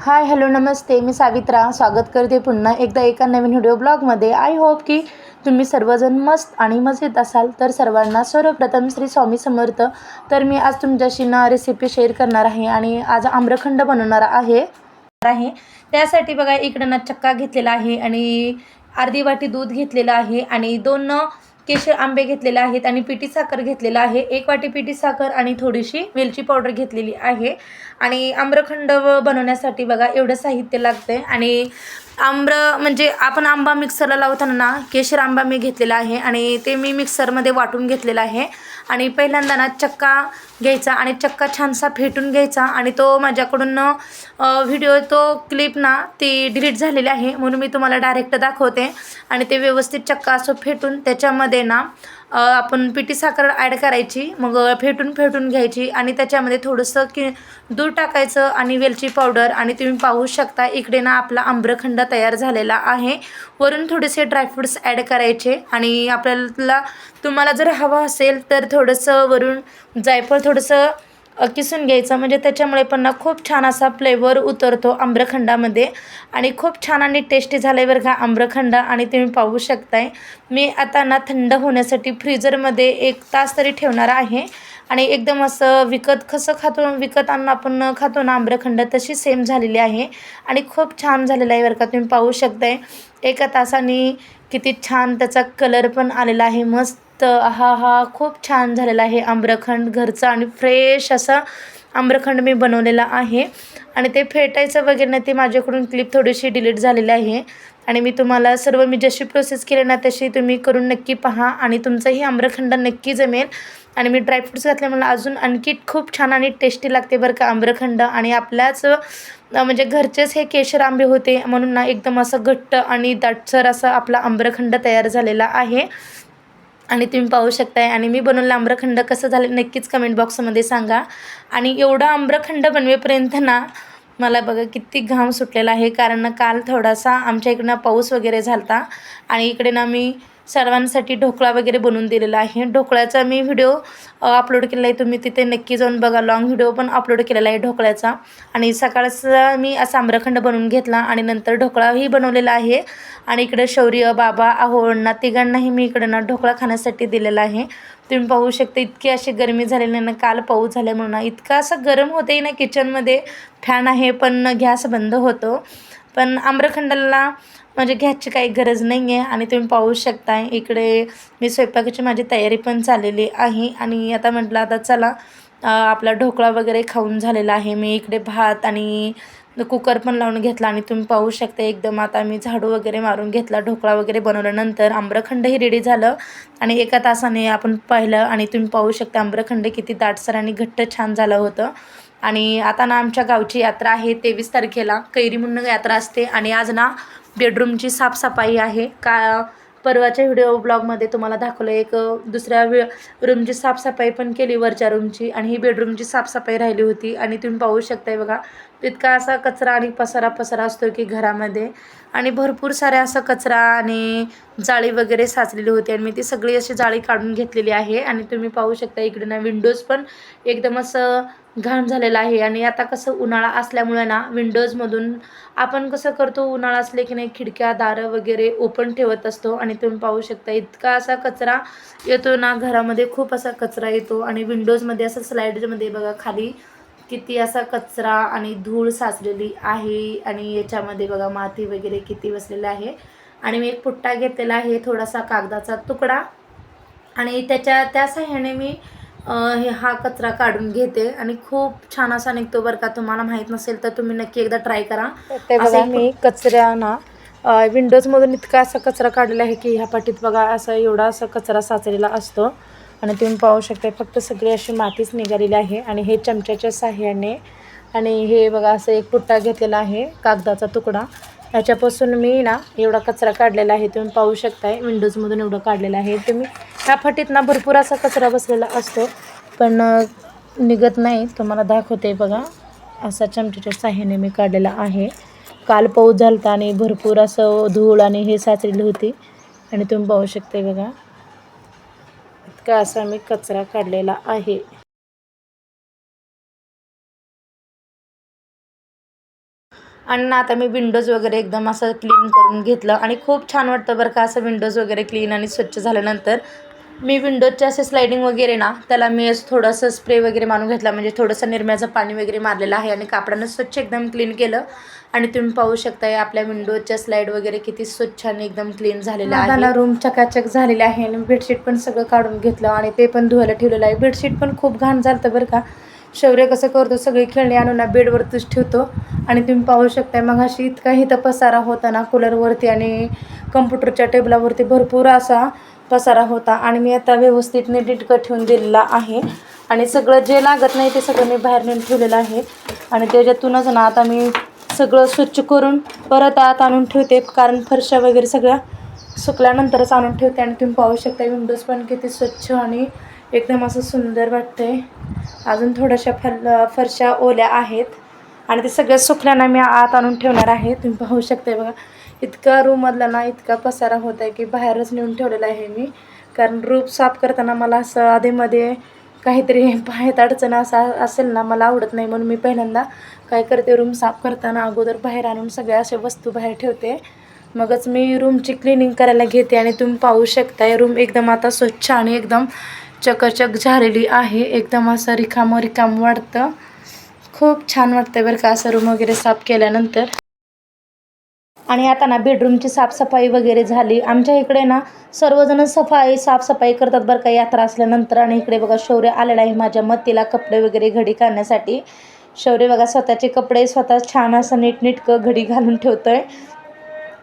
Hi hello नमस्ते. मी सावित्रा. स्वागत करते पुन्हा एकदा एका नवीन व्हिडिओ ब्लॉगमध्ये आय होप की तुम्ही सर्वजण मस्त आणि मजेत असाल. तर सर्वांना सर्वप्रथम श्री स्वामी समर्थ. तर मी आज तुमच्याशी ना रेसिपी शेअर करणार आहे आणि आज आम्रखंड बनवणार आहे. आहे. त्यासाठी बघा इकडं ना चक्का घेतलेला आहे आणि अर्धी वाटी दूध घेतलेलं आहे आणि दोन केशर आंबे घेतलेले आहेत आणि पिठी साखर घेतलेला आहे. एक वाटी पिठी साखर आणि थोडीशी वेलची पावडर घेतलेली आहे. आणि आम्रखंड बनवण्यासाठी बघा एवढं साहित्य लागतं आहे आणि आम्र म्हणजे आपण आंबा मिक्सरला लावताना ना केशर आंबा मी घेतलेला आहे. आणि ते मी मिक्सरमध्ये वाटून घेतलेलं आहे. आणि पहिल्यांदा ना चक्का घ्यायचा आणि चक्का छानसा फेटून घ्यायचा आणि तो माझ्याकडून व्हिडिओ तो क्लिप ना ती डिलीट झालेली आहे म्हणून मी तुम्हाला डायरेक्ट दाखवते. आणि ते व्यवस्थित चक्का असं फेटून त्याच्यामध्ये ना आपण पिठी साखर ॲड करायची मग फेटून फेटून घ्यायची आणि त्याच्यामध्ये थोडंसं की दूध टाकायचं आणि वेलची पावडर आणि तुम्ही पाहू शकता इकडे ना आपला आम्रखंड तयार झालेला आहे. वरून थोडेसे ड्रायफ्रूट्स ॲड करायचे आणि आपल्याला तुम्हाला जर हवं असेल तर थोडंसं वरून जायफळ थोडंसं किसून घ्यायचा. म्हणजे त्याच्यामुळे पण ना खूप छान असा फ्लेवर उतरतो आम्रखंडामध्ये. आणि खूप छान आणि टेस्टी झालं आहे बरं का आम्रखंड आणि तुम्ही पाहू शकताय. मी आता ना थंड होण्यासाठी फ्रीजरमध्ये एक तास तरी ठेवणार आहे. आणि एकदम असं विकत कसं खातो विकत आणून आपण खातो ना आम्रखंड तशी सेम झालेली आहे. आणि खूप छान झालेलं आहे बरं का तुम्ही पाहू शकताय. एका तासाने किती छान त्याचा कलर पण आलेला आहे. मस्त हा हा खूप छान झालेला आहे आम्रखंड घरचा आणि फ्रेश असा आम्रखंड मी बनवलेला आहे. आणि ते फेटायचं वगैरे नाही ते माझ्याकडून क्लिप थोडीशी डिलीट झालेली आहे. आणि मी तुम्हाला सर्व मी जशी प्रोसेस केली ना तशी तुम्ही करून नक्की पहा आणि तुमचंही आम्रखंड नक्की जमेल. आणि मी ड्रायफ्रूट्स घातल्यामुळे अजून आणखी खूप छान आणि टेस्टी लागते बरं का आम्रखंड. आणि आपल्याच म्हणजे घरचेच हे केशर आंबे होते म्हणून ना एकदम असं घट्ट आणि दाटसर असा आपला आम्रखंड तयार झालेला आहे. आणि तुम्ही पाहू शकताय. आणि मी बनवलं आम्रखंड कसं झालं नक्कीच कमेंट बॉक्समध्ये सांगा. आणि एवढा आम्रखंड बनवेपर्यंत ना मला बघा किती घाम सुटलेला आहे. कारण ना काल थोडासा आमच्या इकडनं पाऊस वगैरे झालता. आणि इकडे ना मी सर्वांसाठी ढोकळा वगैरे बनवून दिलेला आहे. ढोकळ्याचा मी व्हिडिओ अपलोड केलेला आहे. तुम्ही तिथे नक्की जाऊन बघा. लॉंग व्हिडिओ पण अपलोड केलेला आहे ढोकळ्याचा. आणि सकाळचा मी असा आम्रखंड बनवून घेतला आणि नंतर ढोकळाही बनवलेला आहे. आणि इकडे शौर्य बाबा आहोळणा तिघांनाही मी इकडे ना ढोकळा खाण्यासाठी दिलेला आहे. तुम्ही पाहू शकता इतकी अशी गरमी झालेली ना काल पाऊस झाला म्हणून. इतका असं गरम होते ना किचनमध्ये फॅन आहे पण गॅस बंद होतो. पण आम्रखंडाला म्हणजे घ्यायची काही गरज नाही आहे आणि तुम्ही पाहू शकताय. इकडे मी स्वयंपाकाची माझी तयारी पण चाललेली आहे आणि आता म्हटलं आता चला आपला ढोकळा वगैरे खाऊन झालेला आहे. मी इकडे भात आणि कुकर पण लावून घेतला आणि तुम्ही पाहू शकता एकदम आता मी झाडू वगैरे मारून घेतला ढोकळा वगैरे बनवल्यानंतर आम्रखंडही रेडी झालं आणि एका तासाने आपण पाहिलं आणि तुम्ही पाहू शकता आम्रखंड किती दाटसर आणि घट्ट छान झालं होतं. आणि आता ना आमच्या गावची यात्रा आहे तेवीस तारखेला. कैरी म्हणून यात्रा असते आणि आज ना बेडरूमची साफसफाई आहे. का परवाच्या व्हिडिओ ब्लॉगमध्ये तुम्हाला दाखवलं एक दुसऱ्या वे रूमची साफसफाई पण केली वरच्या रूमची आणि ही बेडरूमची साफसफाई राहिली होती आणि तुम्ही पाहू शकताय बघा इतका असा कचरा आणि पसारा पसारा असतो की घरामध्ये. आणि भरपूर साऱ्या असा कचरा आणि जाळी वगैरे साचलेली होती आणि मी ती सगळी अशी जाळी काढून घेतलेली आहे. आणि तुम्ही पाहू शकता इकडे ना विंडोज पण एकदम असं घाण झालेलं आहे. आणि आता कसं उन्हाळा असल्यामुळे ना विंडोजमधून आपण कसं करतो उन्हाळा असले की नाही खिडक्या दारं वगैरे ओपन ठेवत असतो आणि तुम्ही पाहू शकता इतका असा कचरा येतो ना घरामध्ये खूप असा कचरा येतो. आणि विंडोजमध्ये असं स्लाईडमध्ये बघा खाली किती असा कचरा आणि धूळ साचलेली आहे. आणि याच्यामध्ये बघा माती वगैरे किती बसलेली आहे. आणि मी एक पुट्टा घेतलेला आहे थोडासा कागदाचा तुकडा. आणि त्याच्या त्या साह्याने मी हे हा कचरा काढून घेते आणि खूप छान असा निघतो बरं का. तुम्हाला माहीत नसेल तर तुम्ही नक्की एकदा ट्राय करा. ते बघा मी कचऱ्या ना विंडोजमधून इतका असा कचरा काढलेला आहे की ह्या पाठीत बघा असा एवढा असा कचरा साचलेला असतो. आणि तुम्ही पाहू शकता फक्त सगळी अशी मातीच निघालेली आहे आणि हे चमच्याच्या साह्याने आणि हे बघा असं एक पुट्टा घेतलेला आहे कागदाचा तुकडा. ह्याच्यापासून मी ना एवढा कचरा काढलेला आहे तुम्ही पाहू शकताय. विंडोजमधून एवढं काढलेलं आहे. तुम्ही ह्या फटीत ना भरपूर असा कचरा बसलेला असतो पण निघत नाही. तुम्हाला दाखवते बघा. असा चमच्याच्या साह्याने मी काढलेला आहे. काल पाऊस झाला होता आणि भरपूर असं धूळ आणि हे साचलेली होती. आणि तुम्ही पाहू शकते बघा. इतका असा मी कचरा काढलेला आहे. आणि ना आता मी विंडोज वगैरे एकदम असं क्लीन करून घेतलं आणि खूप छान वाटतं बरं का असं विंडोज वगैरे क्लीन आणि स्वच्छ झाल्यानंतर. मी विंडोजचे असे स्लायडिंग वगैरे ना त्याला मी असं थोडंसं स्प्रे वगैरे मारून घेतला. म्हणजे थोडंसं निरम्याचं पाणी वगैरे मारलेलं आहे आणि कापडानं स्वच्छ एकदम क्लीन केलं. आणि तुम्ही पाहू शकताय आपल्या विंडोजच्या स्लाईड वगैरे किती स्वच्छ आणि एकदम क्लीन झालेलं आहे. रूम चकाचक झालेले आहे आणि बेडशीट पण सगळं काढून घेतलं आणि ते पण धुवायला ठेवलेलं आहे. बेडशीट पण खूप घाण झालं बरं का. शौर्य कसं करतो सगळी खेळणी आणून ना बेडवरतीच ठेवतो. आणि तुम्ही पाहू शकताय मग अशी इतका इथं पसारा होता ना कूलरवरती आणि कम्प्युटरच्या टेबलावरती भरपूर असा पसारा होता. आणि मी आता व्यवस्थित नीटकं ठेवून दिलेला आहे. आणि सगळं जे लागत नाही ते सगळं मी बाहेर नेऊन ठेवलेलं आहे. आणि त्याच्यातूनच ना आता मी सगळं स्वच्छ करून परत आत आणून ठेवते. कारण फरशा वगैरे सगळ्या सुकल्यानंतरच आणून ठेवते. आणि तुम्ही पाहू शकता विंडोज पण किती स्वच्छ आणि एकदम असं सुंदर वाटतंय. अजून थोड्याशा फल फरशा ओल्या आहेत. आणि ते सगळ्या सुकल्यांना मी आत आणून ठेवणार आहे. तुम्ही पाहू शकताय बघा. इतका रूममधला ना इतका पसारा होत आहे की बाहेरच नेऊन ठेवलेला आहे मी. कारण रूप साफ करताना मला असं आधीमध्ये काहीतरी बाहेर अडचण असा असेल ना मला आवडत नाही. म्हणून मी पहिल्यांदा काय करते रूम साफ करताना अगोदर बाहेर आणून सगळ्या अशा वस्तू बाहेर ठेवते. मगच मी रूमची क्लिनिंग करायला घेते आणि तुम्ही पाहू शकताय रूम एकदम आता स्वच्छ आणि एकदम चकचक झालेली आहे. एकदम असं रिकामं रिकाम वाटतं. खूप छान वाटतं बरं का असं रूम वगैरे साफ केल्यानंतर. आणि आता ना बेडरूमची साफसफाई वगैरे झाली. आमच्या इकडे ना सर्वजण सफाई साफसफाई करतात बरं का यात्रा असल्यानंतर. आणि इकडे बघा शौर्य आलेला आहे माझ्या मतीला कपडे वगैरे घडी काढण्यासाठी शौर्य बघा स्वतःचे कपडे स्वतः छान असं नीटनीटकं घडी घालून ठेवतो आहे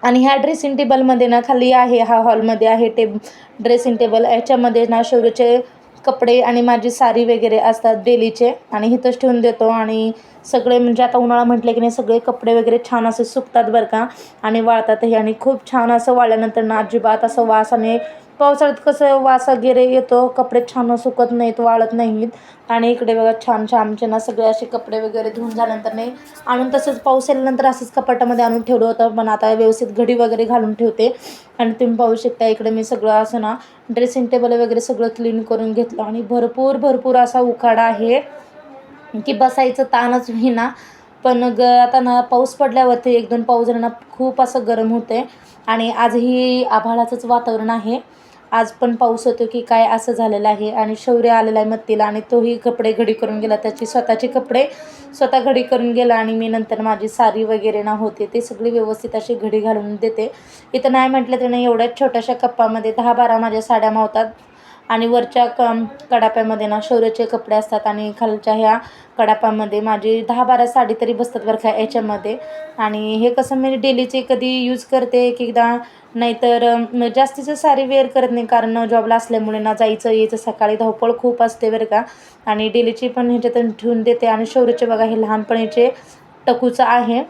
आणि ह्या ड्रेसिंग टेबलमध्ये ना खाली आहे हा हॉलमध्ये आहे टेब ड्रेसिंग टेबल याच्यामध्ये ना शौर्यचे कपडे आणि माझी साडी वगैरे असतात डेलीचे. आणि इथंच ठेवून देतो. आणि सगळे म्हणजे आता उन्हाळा म्हटलं की नाही सगळे कपडे वगैरे छान असे सुकतात बरं का. आणि वाळतातही आणि खूप छान असं वाळल्यानंतर ना अजिबात असं वास आणि पावसाळ्यात कसं वास वगैरे येतो कपडे छान सुकत नाहीत वाळत नाहीत. आणि इकडे बघा छान छान आमचे ना सगळे असे कपडे वगैरे धुवून झाल्यानंतर नाही आणून तसंच पाऊस आल्यानंतर असंच कपाटामध्ये आणून ठेवलं होतं. पण आता व्यवस्थित घडी वगैरे घालून ठेवते. आणि तुम्ही पाहू शकता इकडे मी सगळं असं ना ड्रेसिंग टेबल वगैरे सगळं क्लीन करून घेतलं. आणि भरपूर भरपूर असा उखाडा आहे की बसायचं ताणच होईना. पण ग आता ना पाऊस पडल्यावरती एक दोन पाऊस झाला ना खूप असं गरम होतं आहे आणि आजही आभाळाचंच वातावरण आहे. आज पण पाऊस होतो की काय असं झालेलं आहे आणि शौर्य आलेला आहे मत्तीला आणि तोही कपडे घडी करून गेला. त्याची स्वतःचे कपडे स्वतः घडी करून गेला आणि मी नंतर माझी सारी वगैरे ना होते ते सगळी व्यवस्थित अशी घडी घालून देते. इथं नाही म्हटलं तर नाही एवढ्याच छोट्याशा कप्पामध्ये दहा बारा माझ्या साड्या मावतात. आणि वरच्या क कडाप्यामध्ये ना शौर्याचे कपडे असतात आणि खालच्या ह्या कडाप्यामध्ये माझी दहा बारा साडी तरी बसतात बरं का याच्यामध्ये. आणि हे कसं मी डेलीचे कधी यूज करते एक एकदा नाहीतर जास्तीचं सारी वेअर करत नाही कारण जॉबला असल्यामुळे ना जायचं यायचं सकाळी धावपळ खूप असते बरं का. आणि डेलीची पण ह्याच्यातून ठेवून देते आणि शौर्याचे बघा हे लहानपणीचे टकूचं आहे.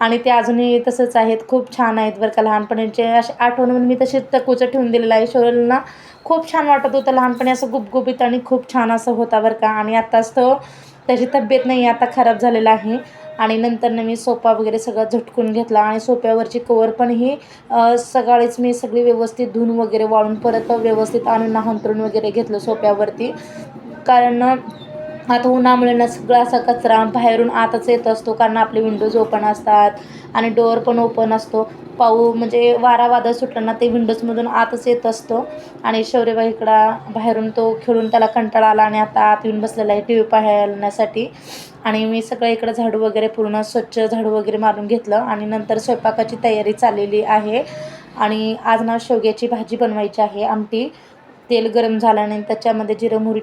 आणि ते अजूनही तसंच आहेत. खूप छान आहेत बरं का लहानपणीचे. असे आठवण म्हणून मी तसे टकूचं ठेवून दिलेलं आहे. शौर्यला खूप छान वाटत होतं लहानपणी असं गुबगुबीत आणि खूप छान असं होता बरं का. आणि आत्ताच तो त्याची तब्येत नाही आता खराब झालेला आहे. आणि नंतर मी सोफा वगैरे सगळं झटकून घेतला आणि सोफ्यावरची कवर पण ही सकाळीच मी सगळी व्यवस्थित धुवून वगैरे वाळून परत व्यवस्थित आणून हंतरून वगैरे घेतलं सोफ्यावरती. कारण आता उन्हामुळे ना सगळा असा कचरा बाहेरून आतच येत असतो कारण आपले विंडोज ओपन असतात आणि डोअर पण ओपन असतो. पाऊ म्हणजे वारा वादळ सुटलं ना ते विंडोजमधून आतच येत असतो. आणि शौर्यबाई इकडं बाहेरून तो खेळून त्याला कंटाळा आला आणि आता आत येऊन बसलेला आहे टी व्ही पाहण्यासाठी. आणि मी सगळं इकडं झाडू वगैरे पूर्ण स्वच्छ झाडू वगैरे मारून घेतलं आणि नंतर स्वयंपाकाची तयारी चाललेली आहे. आणि आज ना शेवग्याची भाजी बनवायची आहे आमटी. तेल गरम झाल्याने त्याच्यामध्ये जिरं मोहरी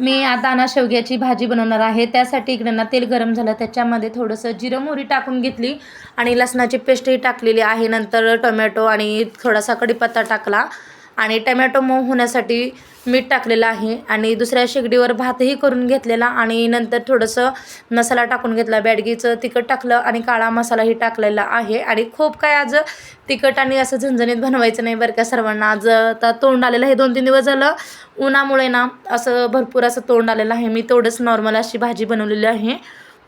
मी आता ना शेवग्याची भाजी बनवणार आहे. त्यासाठी इकडे ना तेल गरम झालं. त्याच्यामध्ये थोडंसं जिरं मोहरी टाकून घेतली आणि लसणाची पेस्टही टाकलेली आहे. नंतर टोमॅटो आणि थोडासा कढीपत्ता टाकला. आणि टमॅटो मऊ होण्यासाठी मीठ टाकलेलं आहे. आणि दुसऱ्या शेगडीवर भातही करून घेतलेला आणि नंतर थोडंसं मसाला टाकून घेतला. बॅडगीचं तिखट टाकलं आणि काळा मसालाही टाकलेला आहे. आणि खूप काय आज तिखट आणि असं झणझणीत बनवायचं नाही बरं का सर्वांना. आज आता तोंड आलेलं आहे. दोन तीन दिवस झालं उन्हामुळे ना असं भरपूर असं तोंड आलेलं आहे. मी तेवढंच नॉर्मल अशी भाजी बनवलेली आहे.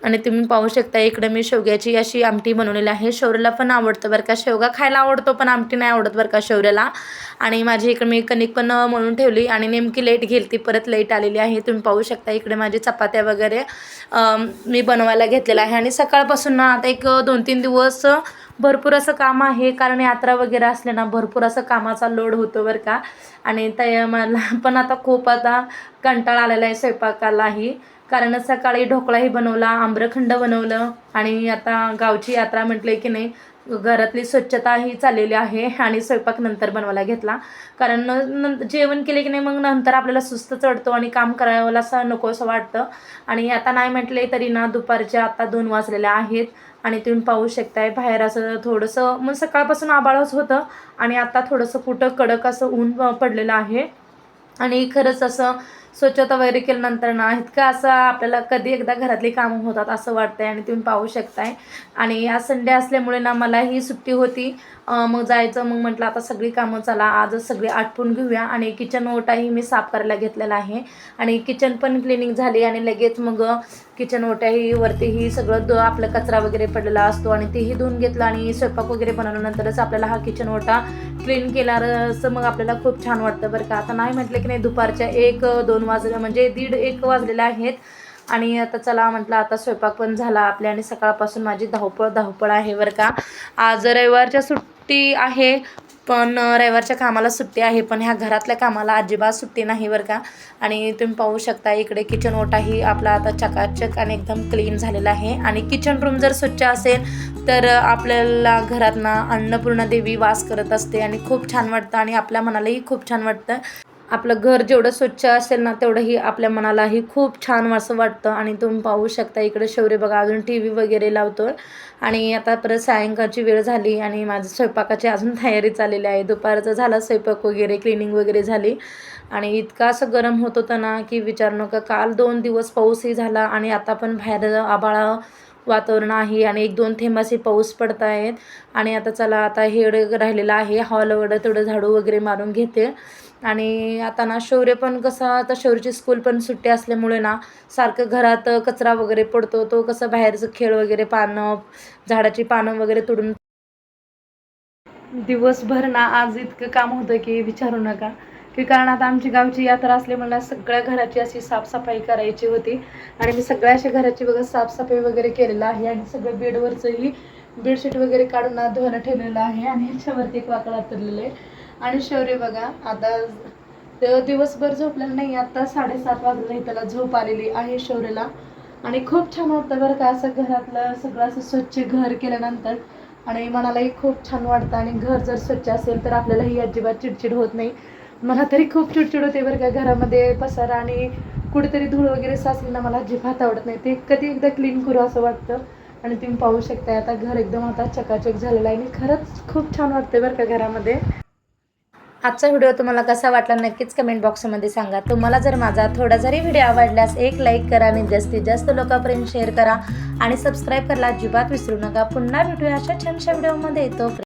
आणि तुम्ही पाहू शकता इकडे मी शेवग्याची अशी आमटी बनवलेली आहे. शौर्याला पण आवडतं बरं का. शेवगा खायला आवडतो पण आमटी नाही आवडत बरं का शौर्याला आणि माझी इकडे मी कणिक पण म्हणून ठेवली आणि नेमकी लेट घेईल ती परत लेट आलेली आहे. तुम्ही पाहू शकता इकडे माझी चपात्या वगैरे मी बनवायला घेतलेला आहे. आणि सकाळपासून ना आता एक दोन तीन दिवस भरपूर असं काम आहे. कारण यात्रा वगैरे असले ना भरपूर असं कामाचा लोड होतो बरं का. आणि त्या मला पण आता खूप आता कंटाळा आलेला आहे स्वयंपाकालाही. कारण सकाळी ढोकळाही बनवला आम्रखंड बनवलं आणि आता गावची यात्रा म्हटले की नाही घरातली स्वच्छताही चाललेली आहे आणि स्वयंपाक नंतर बनवायला घेतला. कारण न- जेवण केले की नाही मग नंतर आपल्याला सुस्त चढतो आणि काम करायला असं नको असं वाटतं. आणि आता नाही म्हटले तरी ना दुपारच्या आता दोन वाजलेल्या आहेत आणि तुम्ही पाहू शकताय बाहेर असं थोडंसं मग सकाळपासून आबाळच होतं आणि आता थोडंसं कुठं कडक असं ऊन पडलेलं आहे. आणि खरंच असं स्वच्छता वगैरे केल्यानंतर ना इतकं असं आपल्याला कधी एकदा घरातली कामं होतात असं वाटतंय आणि तुम्ही पाहू शकताय. आणि आज संडे असल्यामुळे ना मला ही सुट्टी होती. मग जायचं मग म्हटलं आता सगळी कामं चला आजच सगळी आटपून घेऊया आणि किचन ओटाही मी साफ करायला घेतलेला आहे. आणि किचन पण क्लिनिंग झाली आणि लगेच मग किचन ओट्याही वरतीही सगळं द आपला कचरा वगैरे पडलेला असतो आणि तेही धुवून घेतलं आणि स्वयंपाक वगैरे बनवल्यानंतरच आपल्याला हा किचन ओटा क्लीन केला असं मग आपल्याला खूप छान वाटतं बरं का. आता नाही म्हटलं की नाही दुपारच्या एक दोन वाजले म्हणजे दीड एक वाजलेले आहेत. आणि आता चला म्हटलं आता स्वयंपाक पण झाला आपल्या आणि सकाळपासून माझी धावपळ धावपळ आहे बरं का. आज रविवारच्या सुट्टी आहे पण रविवारच्या कामाला सुट्टी आहे पण ह्या घरातल्या कामाला अजिबात सुट्टी नाही बरं का. आणि तुम्ही पाहू शकता इकडे किचन ओटाही आपला आता चकाचक आणि एकदम क्लीन झालेला आहे. आणि किचन रूम जर स्वच्छ असेल तर आपल्याला घरातनं अन्नपूर्णा देवी वास करत असते आणि खूप छान वाटतं आणि आपल्या मनालाही खूप छान वाटतं. आपलं घर जेवढं स्वच्छ असेल ना तेवढंही आपल्या मनालाही खूप छान असं वाटतं. आणि तुम्ही पाहू शकता इकडे शौर्य बघा अजून टी व्ही वगैरे लावतो आणि आता परत सायंकाळची वेळ झाली आणि माझं स्वयंपाकाची अजून तयारी चाललेली आहे. दुपारचं झालं स्वयंपाक वगैरे क्लिनिंग वगैरे झाली. आणि इतका असं गरम होत होतं ना की विचार नका काल दोन दिवस पाऊसही झाला आणि आता पण बाहेर आबाळा वातावरण आहे आणि एक दोन थेंबाशी पाऊस पडत आहेत. आणि आता चला आता हेड राहिलेलं आहे हॉल वगैरे थोडं झाडू वगैरे मारून घेते. आणि आता ना शौर्य पण कसं आता शौर्यची स्कूल पण सुट्टी असल्यामुळे ना सारखं घरात कचरा वगैरे पडतो तो कसं बाहेरचं खेळ वगैरे पानं झाडाची पानं वगैरे तोडून दिवसभर ना आज इतकं काम होतं की विचारू नका. की कारण आता आमची गावची यात्रा असल्यामुळे ना सगळ्या घराची अशी साफसफाई करायची होती. आणि मी सगळ्या अशा घराची बघा साफसफाई वगैरे केलेलं आहे आणि सगळं बेडवरचंही बेडशीट वगैरे काढून ना धुवायला ठेवलेलं आहे आणि ह्याच्यावरती एक वाकडा तरलेलं आहे. आणि शौर्य बघा आता दिवसभर झोपलेलं नाही आता साडेसात वाजले त्याला झोप आलेली आहे शौर्यला. आणि खूप छान वाटतं बरं का असं घरातलं सगळं असं स्वच्छ घर केल्यानंतर. आणि मनालाही खूप छान वाटतं आणि घर जर स्वच्छ असेल तर आपल्यालाही अजिबात चिडचिड होत नाही. मला तरी खूप चिडचिड होते बरं का घरामध्ये पसारा आणि कुठेतरी धूळ वगैरे साचली ना मला अजिबात आवडत नाही. ते कधी एकदा क्लीन करू असं वाटतं. आणि तुम्ही पाहू शकताय आता घर एकदम आता चकाचक झालेलं आहे. आणि खरंच खूप छान वाटतं बरं का घरामध्ये. आजचा व्हिडिओ तुम्हाला कसा वाटला नक्कीच कमेंट बॉक्समध्ये सांगा. तुम्हाला जर माझा थोडा जरी व्हिडिओ आवडल्यास एक लाईक करा आणि जास्तीत जास्त लोकांपर्यंत शेअर करा. आणि सबस्क्राईब करायला अजिबात विसरू नका. पुन्हा भेटूया अशा छानशा व्हिडिओमध्ये तो